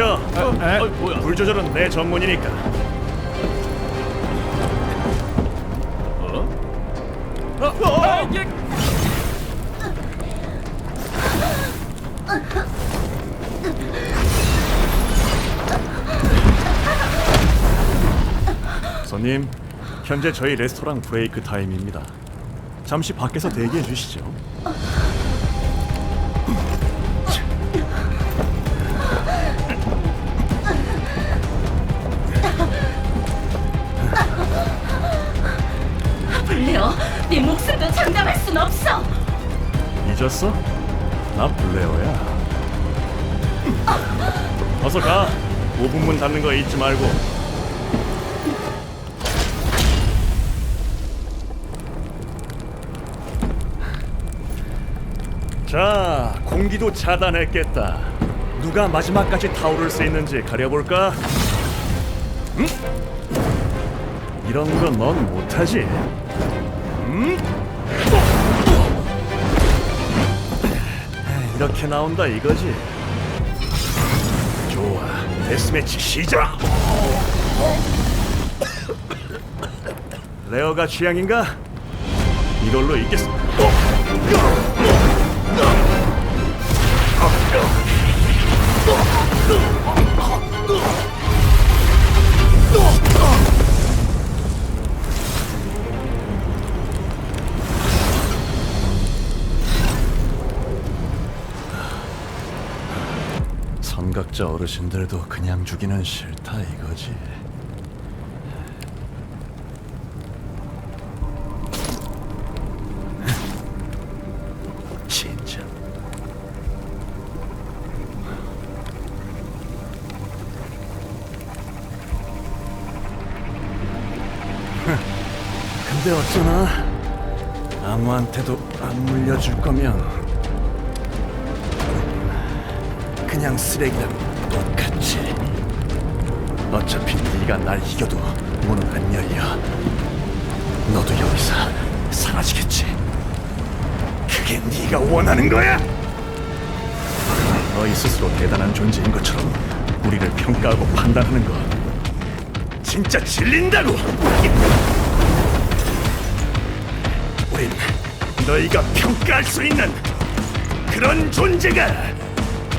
비켜. 에? 어, 뭐야? 불 조절은 내 전문이니까. 어? 어? 이게 손님, 현재 저희 레스토랑 브레이크 타임입니다. 잠시 밖에서 대기해 주시죠. 목숨도 장담할 순 없어. 잊었어? 나 블레어야. 어서 가. 5분문 닫는 거 잊지 말고. 자, 공기도 차단했겠다. 누가 마지막까지 타오를 수 있는지 가려볼까? 응? 이런 건 넌 못하지. 이렇게 나온다 이거지. 좋아, 데스매치 시작. 레어가 취향인가? 이걸로 이겼어. 선각자 어르신들도 그냥 주기는 싫다 이거지. 진짜. 근데 어쩌나 아무한테도 안 물려줄 거면 그냥 쓰레기랑 똑같지. 어차피 네가 날 이겨도 문은 안 열려. 너도 여기서 사라지겠지. 그게 네가 원하는 거야? 너희 스스로 대단한 존재인 것처럼 우리를 평가하고 판단하는 거 진짜 질린다고. 우린 너희가 평가할 수 있는 그런 존재가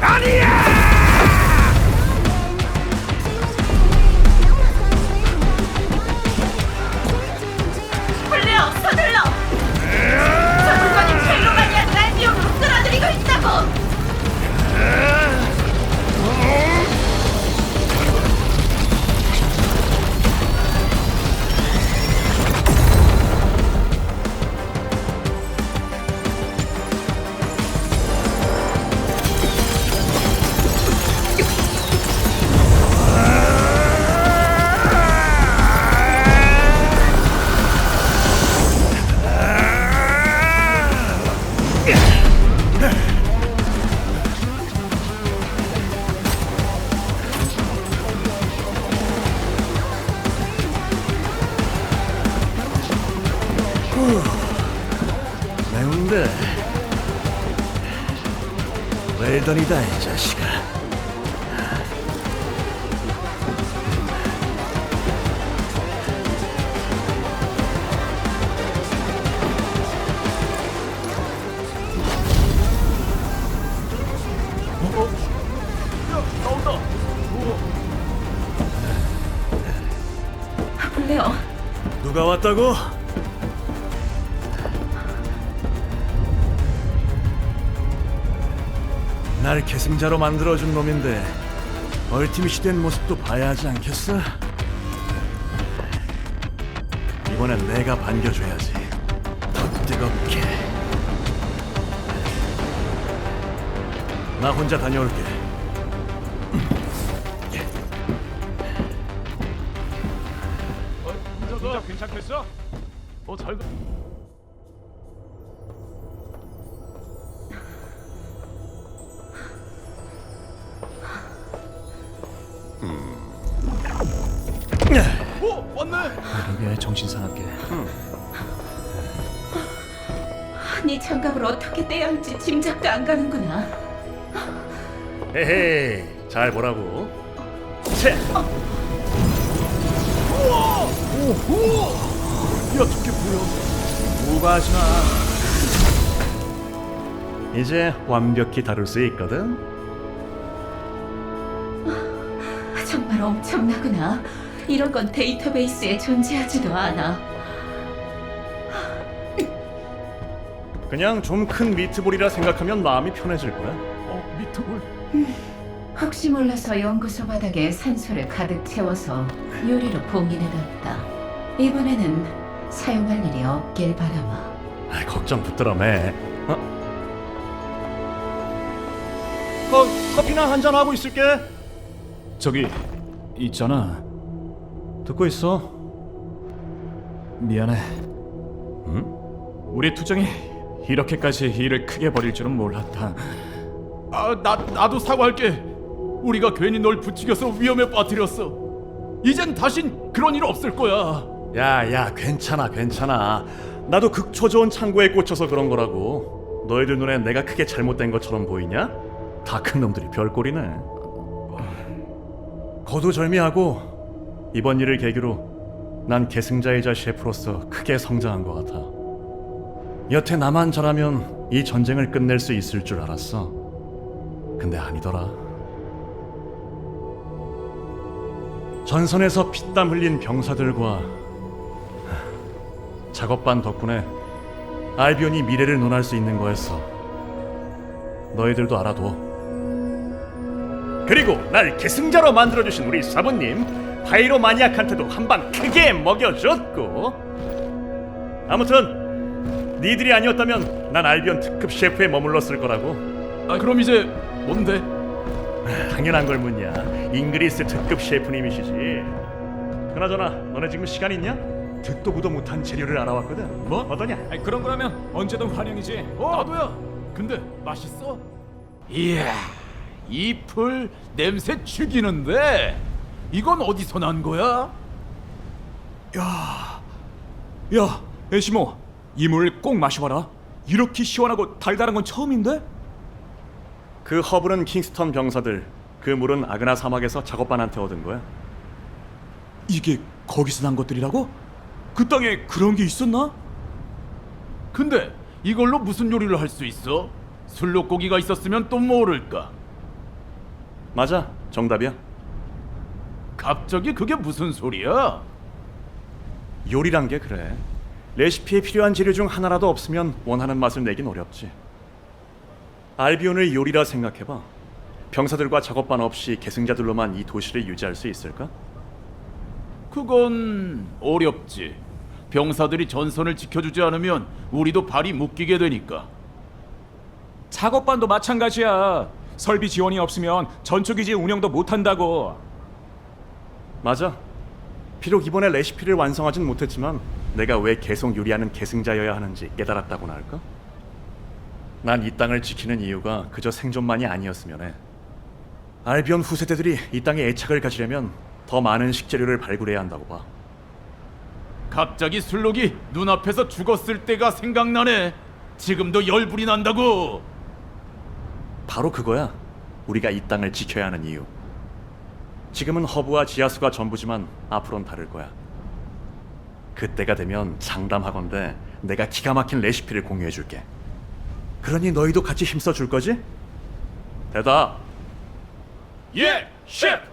아니야! 웰던이다 이 자식아 누가 왔다고? 날 계승자로 만들어준 놈인데 얼티밋이 된 모습도 봐야 하지 않겠어? 이번엔 내가 반겨줘야지 더 뜨겁게 나 혼자 다녀올게 진짜 괜찮겠어? 어, 잘 가. 왔네. 왜 정신 사납게? 네 장갑을 어떻게 떼야 할지 짐작도 안 가는구나. 헤헤, 잘 보라고. 채. 야 저게 뭐야? 오버하지 마. 이제 완벽히 다룰 수 있거든. 정말 엄청나구나. 이런 건 데이터베이스에 존재하지도 않아. 그냥 좀 큰 미트볼이라 생각하면 마음이 편해질 거야. 어 미트볼. 혹시 몰라서 연구소 바닥에 산소를 가득 채워서 유리로 봉인해뒀다. 이번에는 사용할 일이 없길 바라마. 아, 걱정 붙들어 매. 어? 어, 커피나 한 잔 하고 있을게. 저기 있잖아. 듣고 있어. 미안해. 응? 우리 투정이 이렇게까지 일을 크게 벌일 줄은 몰랐다. 아, 나 나도 사과할게. 우리가 괜히 널 부추겨서 위험에 빠뜨렸어. 이젠 다신 그런 일 없을 거야. 야, 야, 괜찮아, 괜찮아. 나도 극초 좋은 창고에 꽂혀서 그런 거라고. 너희들 눈에 내가 크게 잘못된 것처럼 보이냐? 다 큰 놈들이 별꼴이네. 거두절미하고 이번 일을 계기로 난 계승자이자 셰프로서 크게 성장한 것 같아. 여태 나만 잘하면 이 전쟁을 끝낼 수 있을 줄 알았어. 근데 아니더라. 전선에서 피땀 흘린 병사들과 작업반 덕분에 알비온이 미래를 논할 수 있는 거였어. 너희들도 알아둬. 그리고 날 계승자로 만들어주신 우리 사부님 파이로 마니악한테도 한 방 크게 먹여줬고 아무튼 니들이 아니었다면 난 알비온 특급 셰프에 머물렀을 거라고 아, 그럼 이제 뭔데? 당연한 걸 묻냐 잉그리스 특급 셰프님이시지 그나저나 너네 지금 시간 있냐? 듣도 보도 못한 재료를 알아왔거든 뭐? 어떠냐? 아니, 그런 거라면 언제든 환영이지. 어, 나도야. 근데 맛있어? 이야, 이 풀 냄새 죽이는데. 이건 어디서 난 거야? 야, 에시모, 이 물 꼭 마셔봐라. 이렇게 시원하고 달달한 건 처음인데? 그 허브는 킹스턴 병사들 그 물은 아그나 사막에서 작업반한테 얻은 거야 이게 거기서 난 것들이라고? 그 땅에 그런 게 있었나? 근데 이걸로 무슨 요리를 할 수 있어? 술록고기가 있었으면 또 모를까? 맞아 정답이야 갑자기 그게 무슨 소리야? 요리란 게 그래 레시피에 필요한 재료 중 하나라도 없으면 원하는 맛을 내긴 어렵지 알비온을 요리라 생각해봐 병사들과 작업반 없이 계승자들로만 이 도시를 유지할 수 있을까? 그건 어렵지. 병사들이 전선을 지켜주지 않으면 우리도 발이 묶이게 되니까. 작업반도 마찬가지야. 설비 지원이 없으면 전초기지 운영도 못한다고. 맞아 비록 이번에 레시피를 완성하진 못했지만 내가 왜 계속 요리하는 계승자여야 하는지 깨달았다고나 할까? 난 이 땅을 지키는 이유가 그저 생존만이 아니었으면 해 알비온 후세대들이 이 땅에 애착을 가지려면 더 많은 식재료를 발굴해야 한다고 봐 갑자기 술록이 눈앞에서 죽었을 때가 생각나네. 지금도 열불이 난다고. 바로 그거야. 우리가 이 땅을 지켜야 하는 이유. 지금은 허브와 지하수가 전부지만 앞으로는 다를 거야. 그때가 되면 장담하건대 내가 기가 막힌 레시피를 공유해 줄게. 그러니 너희도 같이 힘써 줄 거지? 대답. 예, 셰프.